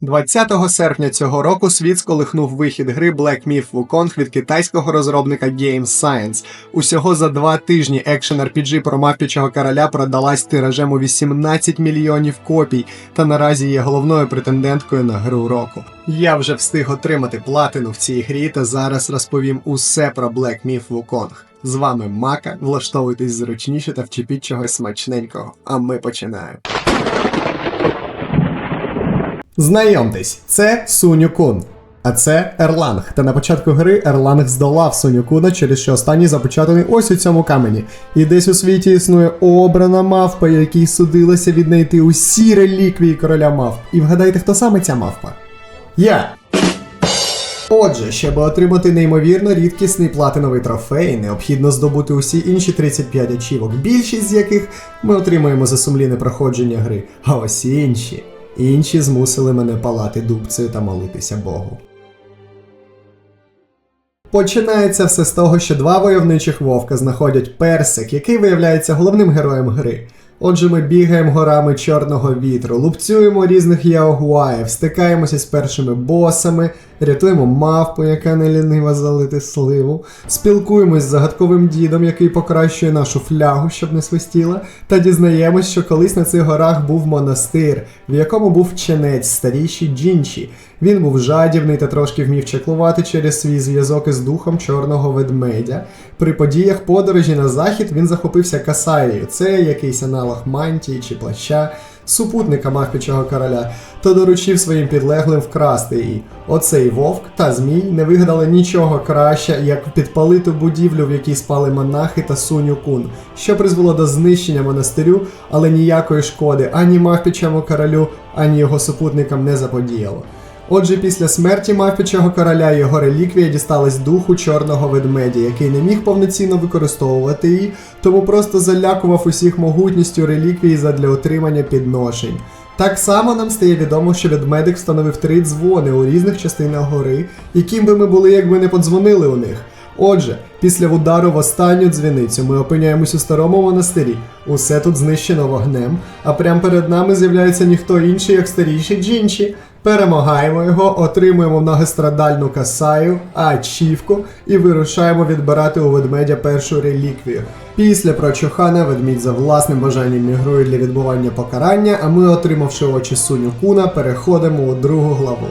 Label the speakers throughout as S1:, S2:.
S1: 20 серпня цього року світ сколихнув вихід гри Black Myth Wukong від китайського розробника Game Science. Усього за два тижні екшен RPG про мавпічого короля продалась тиражем у 18 мільйонів копій, та наразі є головною претенденткою на гру року. Я вже встиг отримати платину в цій грі та зараз розповім усе про Black Myth Wukong. З вами Мака, влаштовуйтесь зручніше та вчепіть чогось смачненького. А ми починаємо. Знайомтесь, це Суню Кун. А це Ерланг. Та на початку гри Ерланг здолав Суню Куна, через що останній запечатаний ось у цьому камені. І десь у світі існує обрана мавпа, якій судилося віднайти усі реліквії короля мавп. І вгадайте, хто саме ця мавпа? Я! Отже, щоб отримати неймовірно рідкісний платиновий трофей, необхідно здобути усі інші 35 ачівок, більшість з яких ми отримуємо за сумлінне проходження гри, а ось інші. Інші змусили мене палати дубцею та молитися Богу. Починається все з того, що два войовничих вовка знаходять персик, який виявляється головним героєм гри. Отже, ми бігаємо горами чорного вітру, лупцюємо різних яогуаїв, стикаємося з першими босами, рятуємо мавпу, яка не лінива залити сливу, спілкуємось з загадковим дідом, який покращує нашу флягу, щоб не свистіла, та дізнаємось, що колись на цих горах був монастир, в якому був вченець, старіший Джінші. Він був жадібний та трошки вмів чеклувати через свій зв'язок із духом чорного ведмедя. При подіях подорожі на захід він захопився Касаєю, це якийсь аналог мантії чи плаща, супутника мавпічого короля, та доручив своїм підлеглим вкрасти її. Оцей вовк та змій не вигадали нічого краще, як підпалити будівлю, в якій спали монахи та Суню Кун, що призвело до знищення монастирю, але ніякої шкоди ані мавпічому королю, ані його супутникам не заподіяло. Отже, після смерті мавпічого короля його реліквія дісталась духу чорного ведмедя, який не міг повноцінно використовувати її, тому просто залякував усіх могутністю реліквії задля отримання підношень. Так само нам стає відомо, що ведмедик встановив три дзвони у різних частинах гори, яким би ми були, якби не подзвонили у них. Отже, після удару в останню дзвіницю ми опиняємось у старому монастирі. Усе тут знищено вогнем, а прямо перед нами з'являється ніхто інший, як старіший Джінші. Перемагаємо його, отримуємо многострадальну касаю, ачівку і вирушаємо відбирати у ведмедя першу реліквію. Після прочухана ведмідь за власним бажанням мігрує для відбування покарання, а ми, отримавши очі Суню Куна, переходимо у другу главу.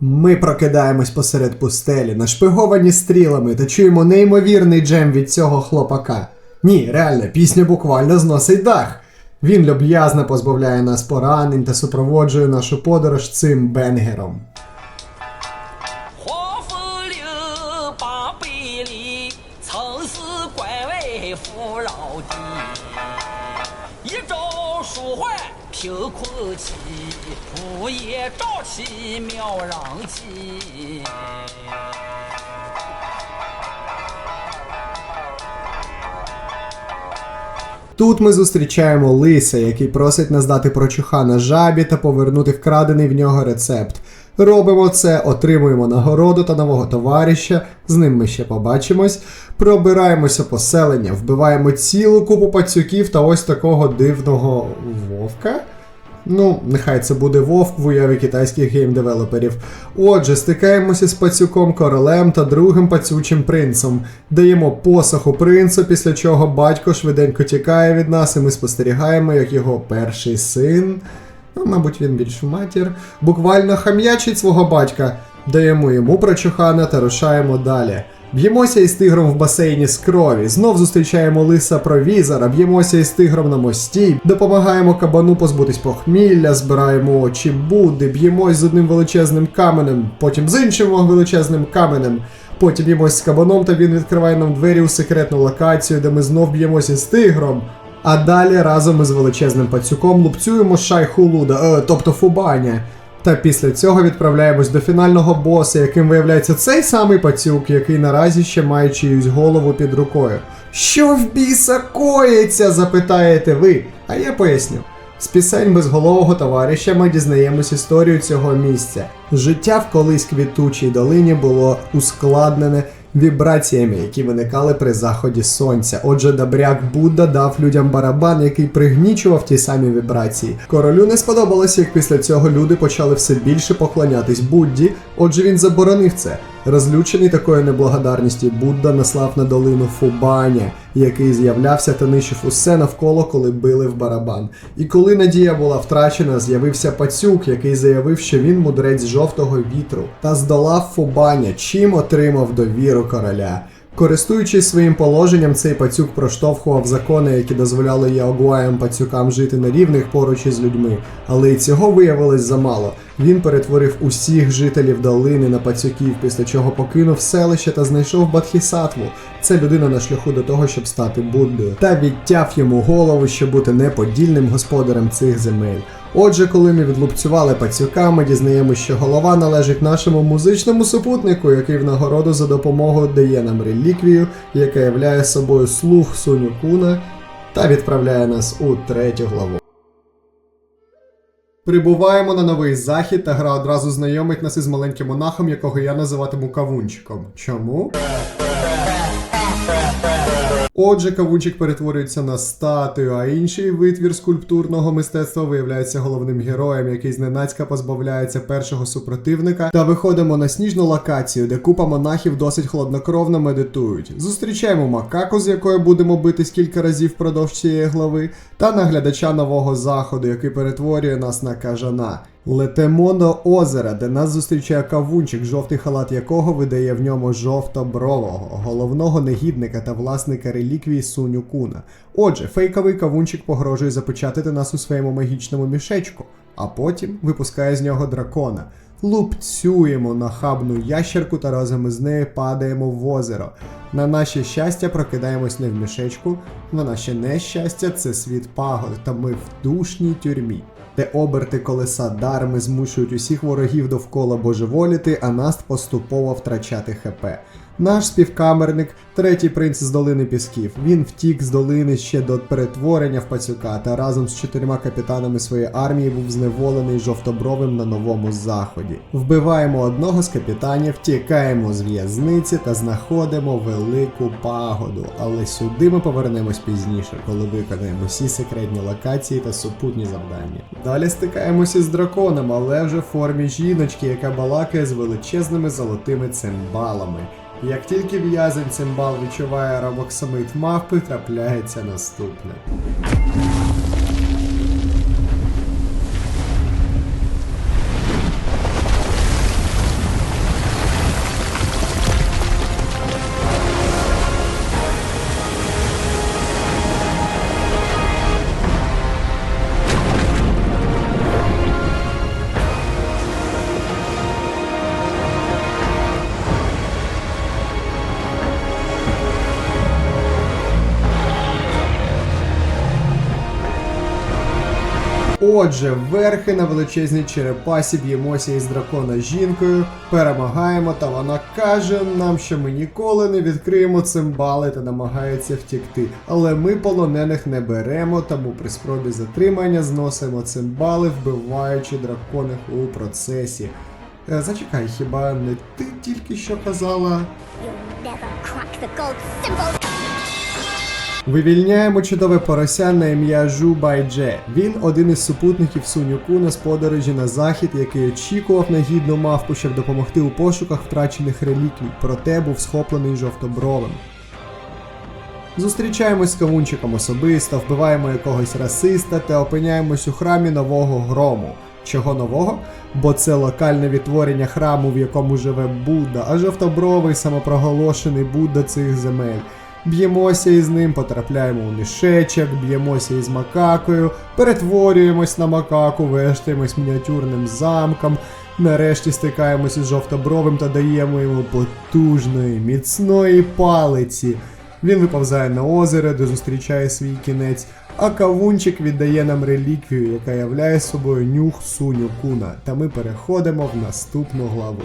S1: Ми прокидаємось посеред пустелі, нашпиговані стрілами та чуємо неймовірний джем від цього хлопака. Ні, реально, пісня буквально зносить дах. Він люб'язно позбавляє нас поранень та супроводжує нашу подорож цим бенгером. Тут ми зустрічаємо лиса, який просить нас дати прочуха на жабі та повернути вкрадений в нього рецепт. Робимо це, отримуємо нагороду та нового товариша, з ним ми ще побачимось. Пробираємося поселення, вбиваємо цілу купу пацюків та ось такого дивного вовка. Ну, нехай це буде вовк в уяві китайських геймдевелоперів. Отже, стикаємося з пацюком королем та другим пацючим принцем. Даємо посоху принцу, після чого батько швиденько тікає від нас, і ми спостерігаємо, як його перший син. Ну, мабуть, він більш матір, буквально хам'ячить свого батька. Даємо йому прочухана та рушаємо далі. Б'ємося із тигром в басейні з крові, знов зустрічаємо лиса провізора, б'ємося із тигром на мості, допомагаємо кабану позбутись похмілля, збираємо очі Будди, б'ємось з одним величезним каменем, потім з іншим величезним каменем. Потім б'ємось з кабаном, та він відкриває нам двері у секретну локацію, де ми знов б'ємося з тигром. А далі разом із величезним пацюком лупцюємо шайху Луда, е, тобто Фубаня. Та після цього відправляємось до фінального боса, яким виявляється цей самий пацюк, який наразі ще має чиюсь голову під рукою. Що в біса коїться? запитаєте ви, а я поясню. З пісень безголового товариша ми дізнаємось історію цього місця. Життя в колись квітучій долині було ускладнене вібраціями, які виникали при заході сонця. Отже, добряк Будда дав людям барабан, який пригнічував ті самі вібрації. Королю не сподобалося, як після цього люди почали все більше поклонятись Будді, отже він заборонив це. Розлючений такою неблагодарністю Будда наслав на долину Фубаня, який з'являвся та нищив усе навколо, коли били в барабан. І коли надія була втрачена, з'явився пацюк, який заявив, що він мудрець жовтого вітру, та здолав Фубаня, чим отримав довіру короля. Користуючись своїм положенням, цей пацюк проштовхував закони, які дозволяли яогуаям пацюкам жити на рівних поруч із людьми, але й цього виявилось замало. Він перетворив усіх жителів долини на пацюків, після чого покинув селище та знайшов Бадхісатву. Це людина на шляху до того, щоб стати Буддою, та відтяв йому голову, щоб бути неподільним господарем цих земель. Отже, коли ми відлупцювали пацюка, ми дізнаємося, що голова належить нашому музичному супутнику, який в нагороду за допомогою дає нам реліквію, яка являє собою слух Сунюкуна та відправляє нас у третю главу. Прибуваємо на новий захід, та гра одразу знайомить нас із маленьким монахом, якого я називатиму кавунчиком. Чому? Отже, кавунчик перетворюється на статую, а інший витвір скульптурного мистецтва виявляється головним героєм, який зненацька позбавляється першого супротивника. Та виходимо на сніжну локацію, де купа монахів досить хладнокровно медитують. Зустрічаємо макаку, з якою будемо битись кілька разів впродовж цієї глави, та наглядача нового заходу, який перетворює нас на кажана. Летемо до озера, де нас зустрічає кавунчик, жовтий халат якого видає в ньому жовто-брового, головного негідника та власника реліквії Суню-куна. Отже, фейковий кавунчик погрожує запечатати нас у своєму магічному мішечку, а потім випускає з нього дракона. Лупцюємо нахабну ящерку та разом із нею падаємо в озеро. На наше щастя, прокидаємось не в мішечку, на наше нещастя це світ пагод, та ми в душній тюрмі де оберти колеса дарми змушують усіх ворогів довкола божеволіти, а нас поступово втрачати ХП. Наш співкамерник, третій принц з долини Пісків. Він втік з долини ще до перетворення в пацюка та разом з чотирма капітанами своєї армії був зневолений жовтобровим на новому заході. Вбиваємо одного з капітанів, тікаємо з в'язниці та знаходимо велику пагоду. Але сюди ми повернемось пізніше, коли виконаємо всі секретні локації та супутні завдання. Далі стикаємося з драконом, але вже в формі жіночки, яка балакає з величезними золотими цимбалами. Як тільки в'язень цимбал відчуває рамоксамит мавпи, трапляється наступне. Отже, верхи на величезній черепасі б'ємося із дракона жінкою, перемагаємо, та вона каже нам, що ми ніколи не відкриємо цимбали та намагається втікти. Але ми полонених не беремо, тому при спробі затримання зносимо цимбали, вбиваючи драконих у процесі. Е, Зачекай, хіба не ти тільки що казала?
S2: You'll never crack the gold symbol.
S1: Вивільняємо чудове порося на ім'я Жу Байдже. Він один із супутників Сунюкуна з подорожі на захід, який очікував на гідну мавпу, щоб допомогти у пошуках втрачених реліквій, проте був схоплений жовтобровим. Зустрічаємось з кавунчиком особисто, вбиваємо якогось расиста та опиняємось у храмі нового грому. Чого нового? Бо це локальне відтворення храму, в якому живе Будда, а жовтобровий самопроголошений Будда цих земель. Б'ємося із ним, потрапляємо у мішечок, б'ємося із макакою, перетворюємось на макаку, вештаємось мініатюрним замком. Нарешті стикаємось із жовтобровим та даємо йому потужної, міцної палиці. Він виповзає на озеро, де зустрічає свій кінець, а кавунчик віддає нам реліквію, яка являє собою нюх суню куна. Та ми переходимо в наступну главу.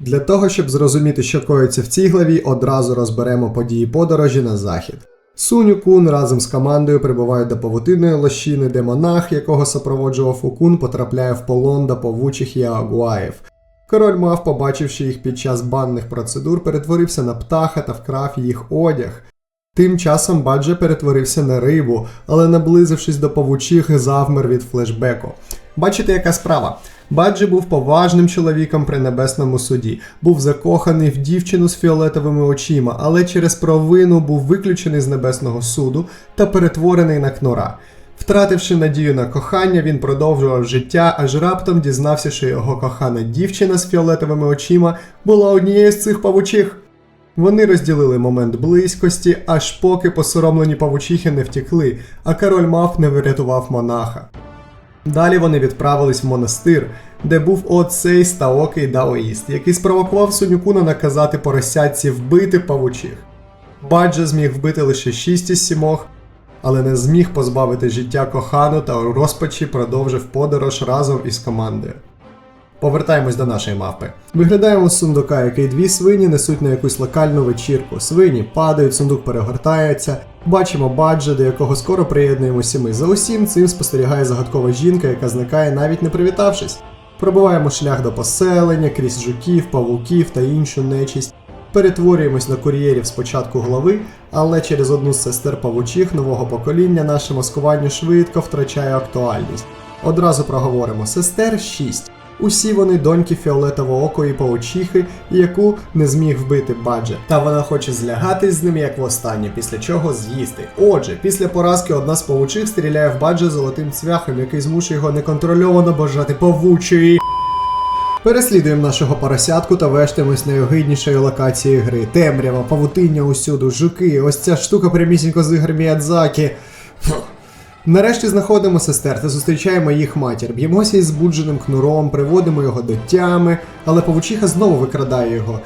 S1: Для того, щоб зрозуміти, що коїться в цій главі, одразу розберемо події подорожі на захід. Суню Кун разом з командою прибувають до павутинної лощини, де монах, якого супроводжував Фукун, потрапляє в полон до павучих яагуаїв. Король мав, побачивши їх під час банних процедур, перетворився на птаха та вкрав їх одяг. Тим часом Бадже перетворився на рибу, але наблизившись до павучих, завмер від флешбеку. Бачите, яка справа? Баджі був поважним чоловіком при небесному суді, був закоханий в дівчину з фіолетовими очима, але через провину був виключений з небесного суду та перетворений на кнура. Втративши надію на кохання, він продовжував життя, аж раптом дізнався, що його кохана дівчина з фіолетовими очима була однією з цих павучих. Вони розділили момент близькості, аж поки посоромлені павучихи не втекли, а король мав не врятував монаха. Далі вони відправились в монастир, де був оцей стаокий даоїст, який спровокував Сунюкуна наказати поросятці вбити павучих. Баджа зміг вбити лише шість із сімох, але не зміг позбавити життя кохану та у розпачі продовжив подорож разом із командою. Повертаємось до нашої мавпи. Виглядаємо з сундука, який дві свині несуть на якусь локальну вечірку. Свині падають, сундук перегортається. Бачимо баджа, до якого скоро приєднуємося ми. За усім цим спостерігає загадкова жінка, яка зникає навіть не привітавшись. Пробиваємо шлях до поселення, крізь жуків, павуків та іншу нечисть. Перетворюємось на кур'єрів з початку глави, але через одну з сестер павучих нового покоління наше маскування швидко втрачає актуальність. Одразу проговоримо сестер 6. Усі вони доньки фіолетовоокої паучихи, яку не зміг вбити Баджа. Та вона хоче злягатись з ним як востаннє, після чого з'їсти. Отже, після поразки одна з павучих стріляє в Баджа золотим цвяхом, який змушує його неконтрольовано бажати павучої. Переслідуємо нашого поросятку та вештаємось найогиднішої локації гри. Темрява, павутиння усюду, жуки, ось ця штука прямісінько з ігор Міядзакі. Нарешті знаходимо сестер та зустрічаємо їх матір. Б'ємося із збудженим кнуром, приводимо його до тями, але павучиха знову викрадає його.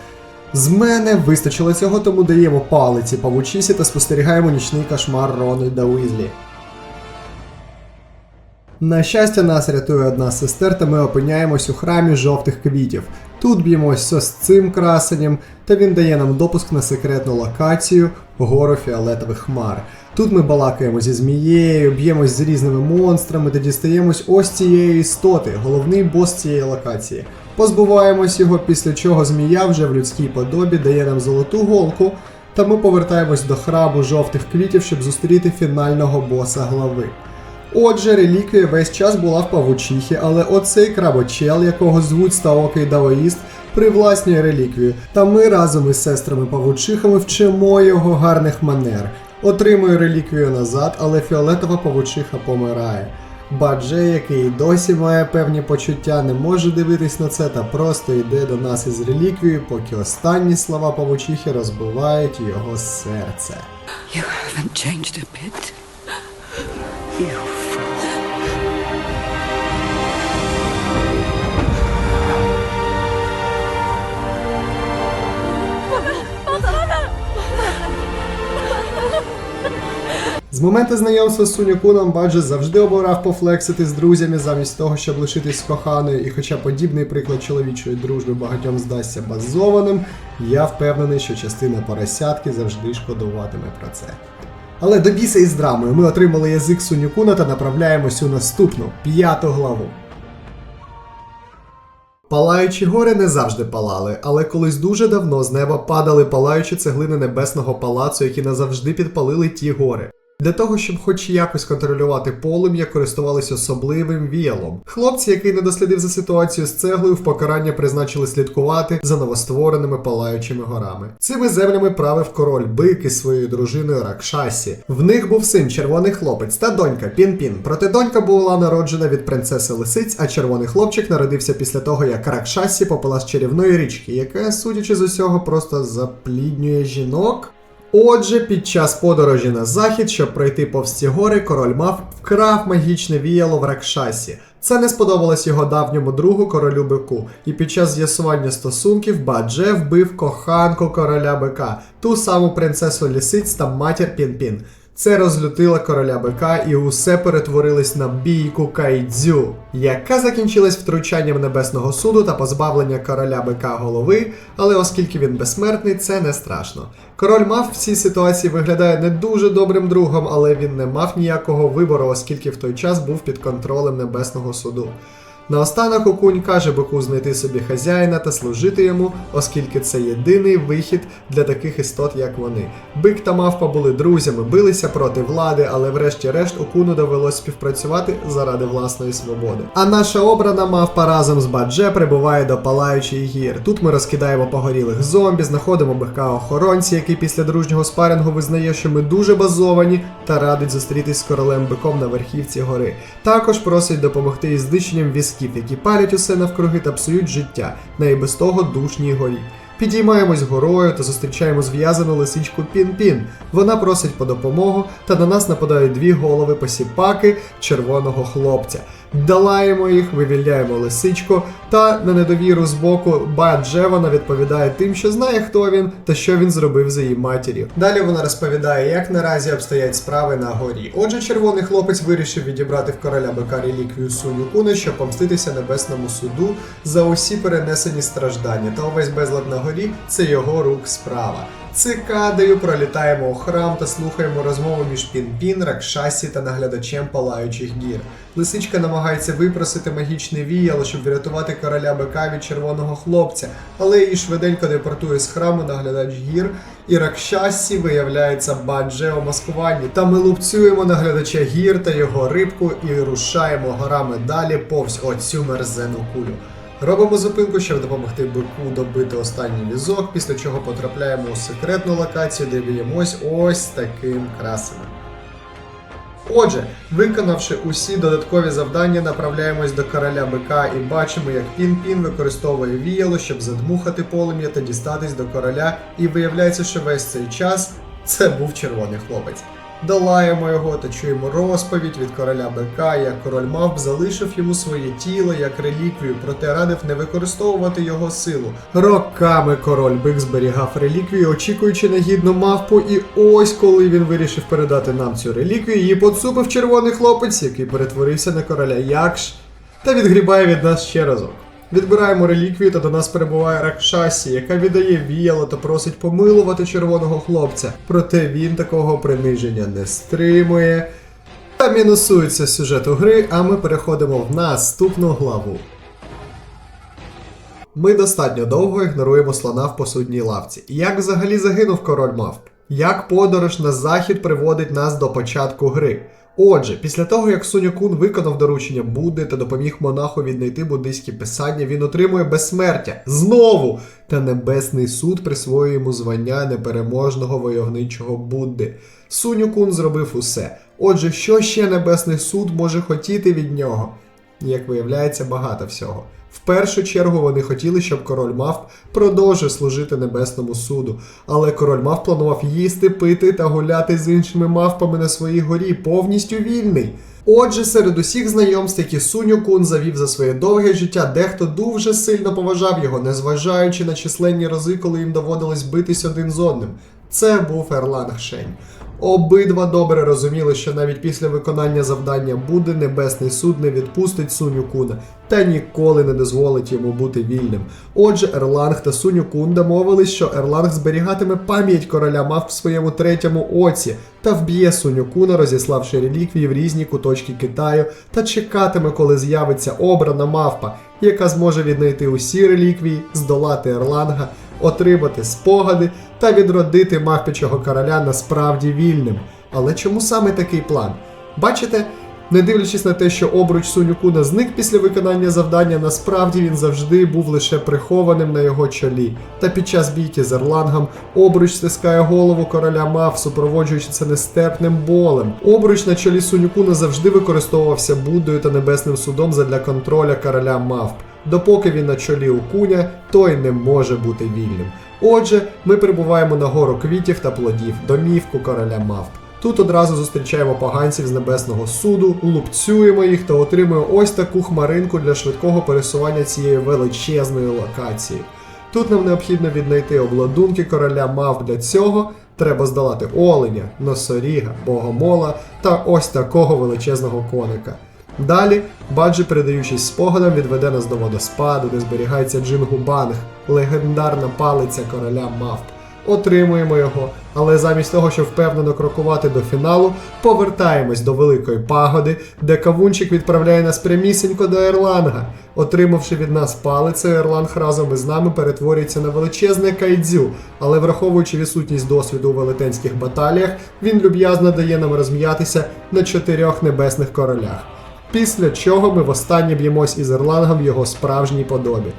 S1: З мене вистачило цього, тому даємо палиці павучісі та спостерігаємо нічний кошмар Рональда Уізлі. На щастя, нас рятує одна з сестер, та ми опиняємось у храмі жовтих квітів. Тут б'ємося з цим красенням, та він дає нам допуск на секретну локацію гору фіолетових хмар. Тут ми балакаємо зі змією, б'ємось з різними монстрами та дістаємось ось цієї істоти, головний бос цієї локації. Позбуваємось його, після чого змія вже в людській подобі дає нам золоту голку, та ми повертаємось до храму жовтих квітів, щоб зустріти фінального боса глави. Отже, реліквія весь час була в павучихі, але оцей крабочел, якого звуть Стаокий Даоїст, привласнює реліквію, та ми разом із сестрами павучихами вчимо його гарних манер. Отримує реліквію назад, але фіолетова павучиха помирає. Бадже, який досі має певні почуття, не може дивитись на це та просто йде до нас із реліквією, поки останні слова павучихи розбивають його серце.
S3: You haven't changed a bit. You
S1: моменту знайомства з Сунюкуном Баджа завжди обирав пофлексити з друзями замість того, щоб лишитись з коханою, і хоча подібний приклад чоловічої дружби багатьом здасться базованим, я впевнений, що частина поросятки завжди шкодуватиме про це. Але до біса із драмою ми отримали язик Сунюкуна та направляємось у наступну п'яту главу. Палаючі гори не завжди палали, але колись дуже давно з неба падали палаючі цеглини небесного палацу, які назавжди підпалили ті гори. Для того, щоб хоч якось контролювати полум'я, користувалися особливим віялом. Хлопці, який не дослідив за ситуацію з цеглою, в покарання призначили слідкувати за новоствореними палаючими горами. Цими землями правив король бик із своєю дружиною Ракшасі. В них був син червоний хлопець та донька Пін-Пін. Проте донька була народжена від принцеси лисиць, а червоний хлопчик народився після того, як Ракшасі попила з чарівної річки, яка, судячи з усього, просто запліднює жінок. Отже, під час подорожі на захід, щоб пройти повз ці гори, король мав вкрав магічне віяло в Ракшасі. Це не сподобалось його давньому другу королю бику, і під час з'ясування стосунків Бадже вбив коханку короля бика, ту саму принцесу лісиць та матір Пін-Пін. Це розлютило короля бика і усе перетворилось на бійку кайдзю, яка закінчилась втручанням небесного суду та позбавлення короля бика голови, але оскільки він безсмертний, це не страшно. Король мав в цій ситуації виглядає не дуже добрим другом, але він не мав ніякого вибору, оскільки в той час був під контролем небесного суду. Наостанок окунь каже бику знайти собі хазяїна та служити йому, оскільки це єдиний вихід для таких істот, як вони. Бик та мавпа були друзями, билися проти влади, але врешті-решт окуну довелось співпрацювати заради власної свободи. А наша обрана мавпа разом з Бадже прибуває до палаючих гір. Тут ми розкидаємо погорілих зомбі, знаходимо бика охоронці, який після дружнього спарингу визнає, що ми дуже базовані, та радить зустрітись з королем биком на верхівці гори. Також просить допомогти із знищенням візків, які палять усе навкруги та псують життя на і без того душній горі. Підіймаємось горою та зустрічаємо зв'язану лисичку Пін-Пін. Вона просить по допомогу, та на нас нападають дві голови посіпаки червоного хлопця. Долаємо їх, вивільняємо лисичку, та на недовіру з боку Бадже вона відповідає тим, що знає, хто він та що він зробив за її матір'ю. Далі вона розповідає, як наразі обстоять справи на горі. Отже, червоний хлопець вирішив відібрати в короля бика реліквію Суню Куна, щоб помститися небесному суду за усі перенесені страждання. Та увесь безлад на горі це його рук справа. Цикадою пролітаємо у храм та слухаємо розмову між Пін-Пін, Ракшасі та наглядачем палаючих гір. Лисичка намагається випросити магічне віяло, щоб врятувати короля бика від червоного хлопця, але її швиденько депортує з храму наглядач гір, і Ракшасі виявляється бадже у маскуванні. Та ми лупцюємо наглядача гір та його рибку і рушаємо горами далі повз оцю мерзену кулю. Робимо зупинку, щоб допомогти бику добити останній візок, після чого потрапляємо у секретну локацію, де б'ємось ось таким красеним. Отже, виконавши усі додаткові завдання, направляємось до короля бика і бачимо, як Пін-Пін використовує віяло, щоб задмухати полум'я та дістатись до короля, і виявляється, що весь цей час це був червоний хлопець. Долаємо його та чуємо розповідь від короля бика, як король мавп залишив йому своє тіло як реліквію, проте радив не використовувати його силу. Роками король бик зберігав реліквію, очікуючи на гідну мавпу, і ось коли він вирішив передати нам цю реліквію, її поцупив червоний хлопець, який перетворився на короля Якш, та відгрібає від нас ще разок. Відбираємо реліквію, та до нас перебуває Ракшасі, яка віддає віяло та просить помилувати червоного хлопця. Проте він такого приниження не стримує. Та мінусується сюжету гри, а ми переходимо в наступну главу. Ми достатньо довго ігноруємо слона в посудній лавці. Як взагалі загинув король мавп? Як подорож на захід приводить нас до початку гри? Отже, після того як Суньокун виконав доручення Будди та допоміг монаху віднайти буддийські писання, він отримує безсмертя знову! Та небесний суд присвоює йому звання непереможного войовничого Будди. Суньокун зробив усе. Отже, що ще небесний суд може хотіти від нього? Як виявляється, багато всього. В першу чергу вони хотіли, щоб король мавп продовжив служити небесному суду, але король мавп планував їсти, пити та гуляти з іншими мавпами на своїй горі, повністю вільний. Отже, серед усіх знайомств, які Суню Кун завів за своє довге життя, дехто дуже сильно поважав його, незважаючи на численні рази, коли їм доводилось битись один з одним. Це був Ерланг Шень. Обидва добре розуміли, що навіть після виконання завдання буде небесний суд не відпустить Суню Куна та ніколи не дозволить йому бути вільним. Отже, Ерланг та Суню Кун домовились, що Ерланг зберігатиме пам'ять короля мав в своєму третьому оці та вб'є Суню Куна, розіславши реліквії в різні куточки Китаю, та чекатиме, коли з'явиться обрана мавпа, яка зможе віднайти усі реліквії, здолати Ерланга, отримати спогади та відродити мавпячого короля насправді вільним. Але чому саме такий план? Бачите, не дивлячись на те, що обруч Сунюкуна зник після виконання завдання, насправді він завжди був лише прихованим на його чолі. Та під час бійки з Ерлангом обруч стискає голову короля мав, супроводжуючи це нестерпним болем. Обруч на чолі Сунюкуна завжди використовувався Буддою та Небесним судом задля контроля короля мавп. Допоки він на чолі у куня, той не може бути вільним. Отже, ми прибуваємо на гору квітів та плодів, домівку короля мавп. Тут одразу зустрічаємо поганців з небесного суду, лупцюємо їх та отримуємо ось таку хмаринку для швидкого пересування цієї величезної локації. Тут нам необхідно віднайти обладунки короля мав для цього. Треба здолати оленя, носоріга, богомола та ось такого величезного коника. Далі Баджі, передаючись спогадам, відведе нас до водоспаду, де зберігається Джингу Банг, легендарна палиця короля мавп. отримуємо його, але замість того, щоб впевнено крокувати до фіналу, повертаємось до великої пагоди, де кавунчик відправляє нас прямісінько до Ерланга. Отримавши від нас палицею, Ерланг разом із нами перетворюється на величезне кайдзю, але враховуючи відсутність досвіду у велетенських баталіях, він люб'язно дає нам розм'ятися на чотирьох небесних королях. Після чого ми востаннє б'ємось із Ерлангом в його справжній подобі.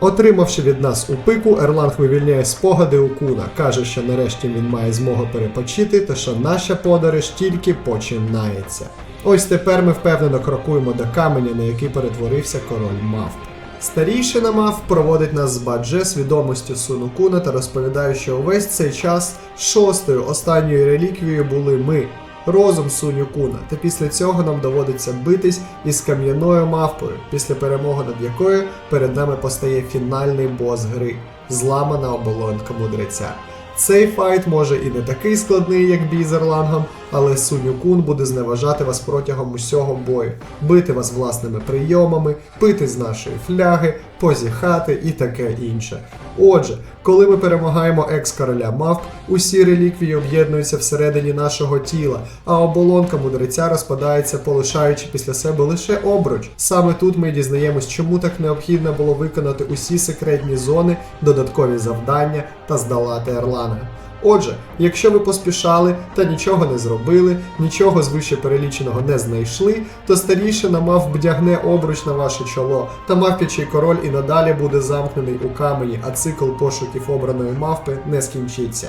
S1: Отримавши від нас у пику, Ерланг вивільняє спогади у Куна, каже, що нарешті він має змогу перепочити, та що наша подорож тільки починається. Ось тепер ми впевнено крокуємо до каменя, на який перетворився король мавп. Старійшина мав проводить нас з Бадже свідомістю Суну Куна та розповідає, що увесь цей час шостою останньою реліквією були ми, розум Суню Куна, та після цього нам доводиться битись із кам'яною мавпою, після перемоги над якою перед нами постає фінальний бос гри зламана оболонка мудреця. Цей файт може і не такий складний, як бій з Ерлангом, але Суню Кун буде зневажати вас протягом усього бою, бити вас власними прийомами, пити з нашої фляги, позіхати і таке інше. Отже, коли ми перемагаємо екс-короля мавп, усі реліквії об'єднуються всередині нашого тіла, а оболонка мудреця розпадається, полишаючи після себе лише обруч. Саме тут ми дізнаємось, чому так необхідно було виконати усі секретні зони, додаткові завдання та здолати Ерланга. Отже, якщо ви поспішали та нічого не зробили, нічого з вище переліченого не знайшли, то старішина мав вдягне обруч на ваше чоло, та мавпячий король і надалі буде замкнений у камені, а цикл пошуків обраної мавпи не скінчиться.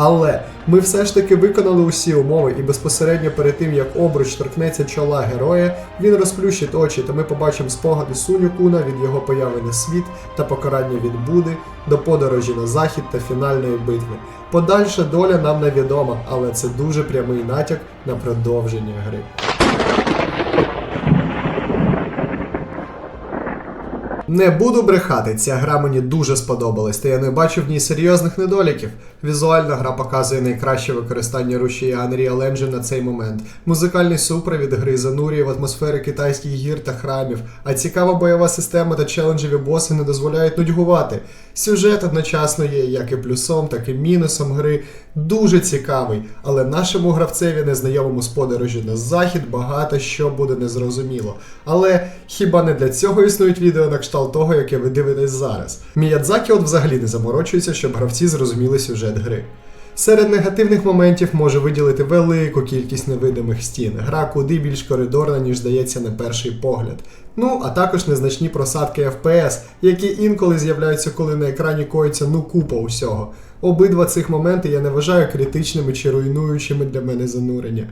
S1: Але ми все ж таки виконали усі умови, і безпосередньо перед тим, як обруч торкнеться чола героя, він розплющить очі, та ми побачимо спогади Суню Куна від його появи на світ та покарання від Буди до подорожі на захід та фінальної битви. Подальша доля нам невідома, але це дуже прямий натяк на продовження гри. Не буду брехати, ця гра мені дуже сподобалась, та я не бачу в ній серйозних недоліків. Візуально гра показує найкраще використання рушія Unreal Engine на цей момент. Музикальний супровід гри занурює в атмосфери китайських гір та храмів, а цікава бойова система та челенджеві боси не дозволяють нудьгувати. Сюжет одночасно є як і плюсом, так і мінусом гри. Дуже цікавий, але нашому гравцеві, незнайомому з подорожі на захід, багато що буде незрозуміло. Але хіба не для цього існують відео на кшталт того, яке ви дивитесь зараз? Міядзакі от взагалі не заморочується, щоб гравці зрозуміли сюжет гри. Серед негативних моментів може виділити велику кількість невидимих стін. Гра куди більш коридорна, ніж здається на перший погляд. Ну, а також незначні просадки FPS, які інколи з'являються, коли на екрані коїться ну купа усього. Обидва цих моменти я не вважаю критичними чи руйнуючими для мене занурення.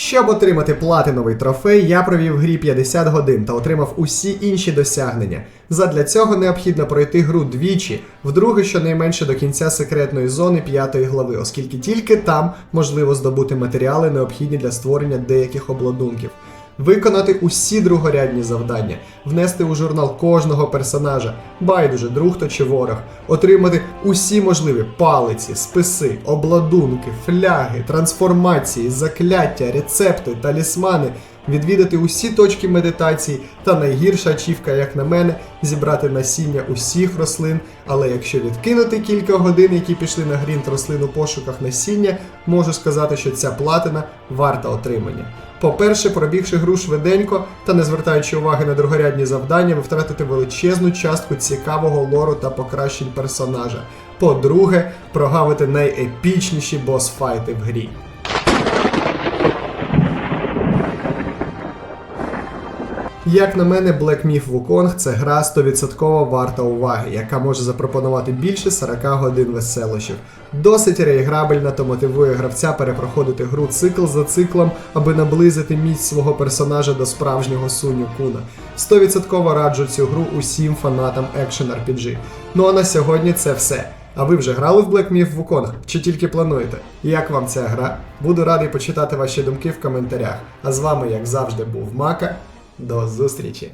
S1: Щоб отримати платиновий трофей, я провів в грі 50 годин та отримав усі інші досягнення. Задля цього необхідно пройти гру двічі, вдруге щонайменше до кінця секретної зони п'ятої глави, оскільки тільки там можливо здобути матеріали, необхідні для створення деяких обладунків. Виконати усі другорядні завдання, внести у журнал кожного персонажа, байдуже друг то чи ворог, отримати усі можливі палиці, списи, обладунки, фляги, трансформації, закляття, рецепти, талісмани, відвідати усі точки медитації та найгірша ачівка, як на мене, зібрати насіння усіх рослин. Але якщо відкинути кілька годин, які пішли на грінт рослин у пошуках насіння, можу сказати, що ця платина варта отримання. По-перше, пробігши гру швиденько та не звертаючи уваги на другорядні завдання, ви втратите величезну частку цікавого лору та покращень персонажа. По-друге, прогавите найепічніші босфайти в грі. Як на мене, Black Myth Wukong це гра 100% варта уваги, яка може запропонувати більше 40 годин веселощів. Досить реіграбельна та мотивує гравця перепроходити гру цикл за циклом, аби наблизити міць свого персонажа до справжнього Суню Куна. 100% раджу цю гру усім фанатам екшен RPG. Ну а на сьогодні це все. А ви вже грали в Black Myth Wukong? Чи тільки плануєте? Як вам ця гра? Буду радий почитати ваші думки в коментарях. А з вами, як завжди, був Мака. До зустрічі!